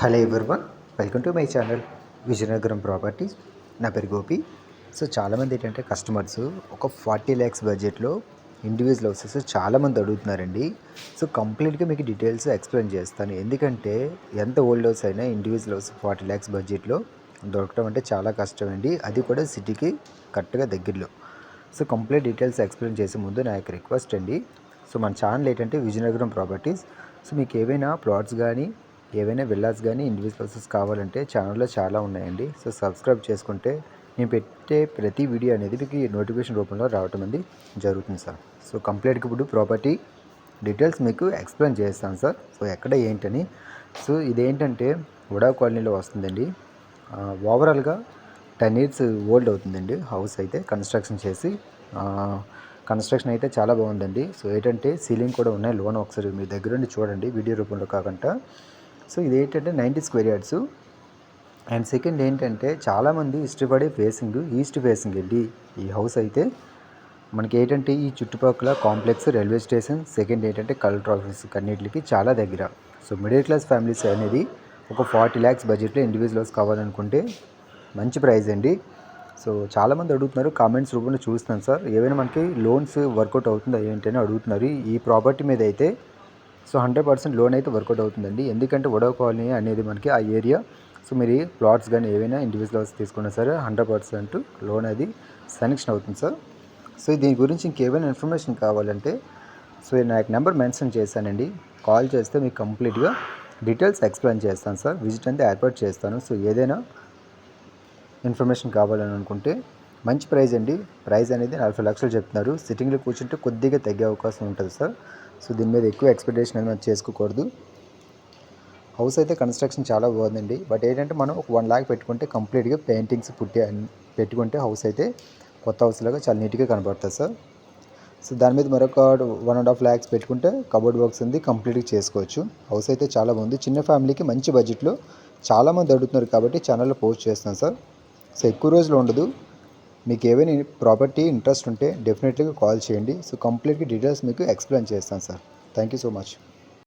Hello everyone welcome to my channel Vizianagaram properties నా పేరు Gopi. So చాలామంది ఏంటంటే కస్టమర్స్ ఒక ఫార్టీ ల్యాక్స్ బడ్జెట్లో ఇండివిజువల్ హౌసెస్ చాలామంది అడుగుతున్నారండి. సో కంప్లీట్గా మీకు డీటెయిల్స్ ఎక్స్ప్లెయిన్ చేస్తాను. ఎందుకంటే ఎంత ఓల్డ్ హౌస్ అయినా ఇండివిజువల్ హౌస్ ఫార్టీ ల్యాక్స్ బడ్జెట్లో దొరకడం అంటే చాలా కష్టం అండి. అది కూడా సిటీకి కరెక్ట్గా దగ్గరలో. సో కంప్లీట్ డీటెయిల్స్ ఎక్స్ప్లెయిన్ చేసే ముందు నా యొక్క రిక్వెస్ట్ అండి. సో మన ఛానల్ ఏంటంటే విజయనగరం ప్రాపర్టీస్ సో మీకు ఏవైనా ప్లాట్స్ కానీ ఏవైనా విల్లాస్ కానీ ఇండివిజువల్ హౌసెస్ కావాలంటే ఛానల్లో చాలా ఉన్నాయండి. సో సబ్స్క్రైబ్ చేసుకుంటే నేను పెట్టే ప్రతి వీడియో అనేది మీకు నోటిఫికేషన్ రూపంలో రావటం అనేది జరుగుతుంది సార్. సో కంప్లీట్గా ఇప్పుడు ప్రాపర్టీ డీటెయిల్స్ మీకు ఎక్స్ప్లెయిన్ చేస్తాను సార్. సో ఎక్కడ ఏంటని? సో ఇదేంటంటే ఉడా కాలనీలో వస్తుందండి. ఓవరాల్గా టెన్ ఇయర్స్ ఓల్డ్ అవుతుందండి హౌస్ అయితే కన్స్ట్రక్షన్ చేసి. కన్స్ట్రక్షన్ అయితే చాలా బాగుందండి. సో ఏంటంటే సీలింగ్ కూడా ఉన్నాయి. లోన్ ఒకసారి మీ దగ్గరుండి చూడండి. వీడియో రూపంలో కాకుండా. సో ఇది ఏంటంటే ninety square yards. And second ఏంటంటే చాలామంది ఇష్టపడే ఫేసింగ్ ఈస్ట్ ఫేసింగ్ అండి ఈ హౌస్ అయితే. మనకి ఏంటంటే ఈ చుట్టుపక్కల కాంప్లెక్స్ రైల్వే స్టేషన్ సెకండ్ ఏంటంటే కలెక్టర్ ఆఫీస్ అన్నిటికి చాలా దగ్గర. సో మిడిల్ క్లాస్ ఫ్యామిలీస్ అనేది ఒక ఫార్టీ ల్యాక్స్ బడ్జెట్లో ఇండివిజువల్స్ కావాలనుకుంటే మంచి ప్రైస్ అండి. సో చాలామంది అడుగుతున్నారు కామెంట్స్ రూపంలో చూస్తున్నాను సార్. ఏమైనా మనకి లోన్స్ వర్కౌట్ అవుతుందా ఏంటి అని అడుగుతున్నారు. ఈ ప్రాపర్టీ మీద అయితే సో హండ్రెడ్ పర్సెంట్ లోన్ అయితే వర్కౌట్ అవుతుందండి. ఎందుకంటే వడవ కాలనీ అనేది మనకి ఆ ఏరియా. సో మీరు ప్లాట్స్ కానీ ఏవైనా ఇండివిజువల్స్ తీసుకున్నా సరే హండ్రెడ్ పర్సెంట్ లోన్ అది శాంక్షన్ అవుతుంది సార్. సో దీని గురించి ఇంకేమైనా ఇన్ఫర్మేషన్ కావాలంటే సో నా యొక్క నెంబర్ మెన్షన్ చేశానండి. కాల్ చేస్తే మీకు కంప్లీట్గా డీటెయిల్స్ ఎక్స్ప్లెయిన్ చేస్తాను సార్. విజిట్ అంతా ఏర్పాటు చేస్తాను. సో ఏదైనా ఇన్ఫర్మేషన్ కావాలని అనుకుంటే మంచి ప్రైస్ అండి. ప్రైస్ అనేది నలభై లక్షలు చెప్తున్నారు. సిట్టింగ్లో కూర్చుంటే కొద్దిగా తగ్గే అవకాశం ఉంటుంది సార్. సో దీని మీద ఎక్కువ ఎక్స్పెక్టేషన్ అనేది మనం చేసుకోకూడదు. హౌస్ అయితే కన్స్ట్రక్షన్ చాలా బాగుందండి. బట్ ఏంటంటే మనం ఒక వన్ ల్యాక్ పెట్టుకుంటే కంప్లీట్గా పెయింటింగ్స్ పుట్టి పెట్టుకుంటే హౌస్ అయితే కొత్త హౌస్ లాగా చాలా నీట్గా కనబడుతుంది సార్. సో దాని మీద మరొక వన్ అండ్ హాఫ్ ల్యాక్స్ పెట్టుకుంటే కబోర్డ్ వర్క్స్ ఉంది. కంప్లీట్గా చేసుకోవచ్చు. హౌస్ అయితే చాలా బాగుంది. చిన్న ఫ్యామిలీకి మంచి బడ్జెట్లో చాలామంది అడుగుతున్నారు కాబట్టి ఛానల్లో పోస్ట్ చేస్తాను సార్. సో ఎక్కువ రోజులు ఉండదు. మీకు ఏవైనా ప్రాపర్టీ ఇంట్రెస్ట్ ఉంటే డెఫినెట్లీగా కాల్ చేయండి. సో కంప్లీట్గా డీటెయిల్స్ మీకు ఎక్స్ప్లెయిన్ చేస్తాను sir. Thank you so much.